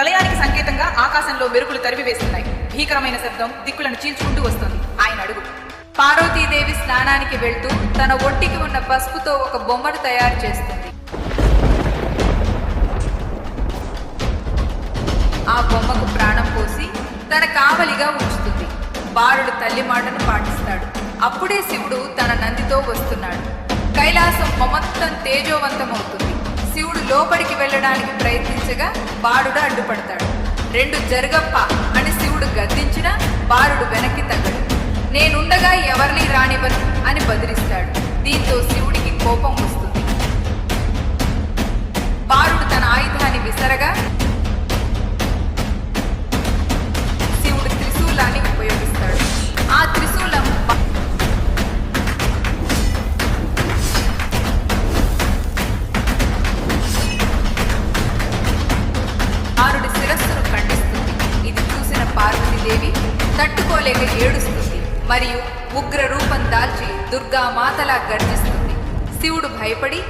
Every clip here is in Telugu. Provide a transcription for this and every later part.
ప్రళయానికి సంకేతంగా ఆకాశంలో మెరుపులు తరిమివేస్తున్నాయి. భీకరమైన శబ్దం దిక్కులను చీల్చుకుంటూ వస్తుంది. ఆయన అడుగు. పార్వతీదేవి స్నానానికి వెళ్తూ తన ఒంటికి ఉన్న పసుపుతో ఒక బొమ్మను తయారు చేస్తుంది. ఆ బొమ్మకు ప్రాణం పోసి తన కావలిగా ఉంచుతుంది. బాలుడు తల్లి మాటను పాటిస్తాడు. అప్పుడే శివుడు తన నందితో వస్తున్నాడు. కైలాసం మొత్తం తేజోవంతమవుతుంది. లోపలికి వెళ్ళడానికి ప్రయత్నించగా బాలుడు అడ్డుపడతాడు. రెండు జరగప్ప అని శివుడు గద్దించినా బాలుడు వెనక్కి తగ్గడు. నేనుండగా ఎవరిని రానివ్వను అని బదిలిస్తాడు దీంతో శివుడికి కోపం తట్టుకోలేక ఏడుస్తుంది మరియు ఉగ్ర రూపం దాల్చి దుర్గా మాతలా గర్జిస్తుంది. శివుడు భయపడి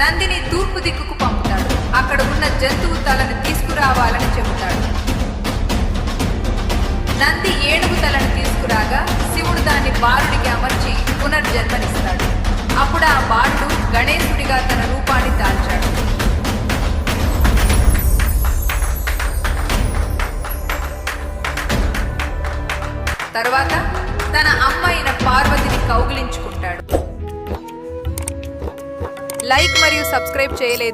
నందిని తూర్పు దిక్కుకు పంపుతాడు. అక్కడ ఉన్న జంతువు తలను తీసుకురావాలని చెబుతాడు. నంది ఏనుగు తలను తీసుకురాగా శివుడు దాన్ని బాలుడికి అమర్చి పునర్జన్మనిస్తాడు. అప్పుడు ఆ బాలుడు గణేశుడిగా తన రూపాన్ని దాల్చాడు. తర్వాత తన అమ్మ అయిన పార్వతిని కౌగిలించుకుంటాడు. లైక్ మరియు సబ్స్క్రైబ్ చేయలేదు.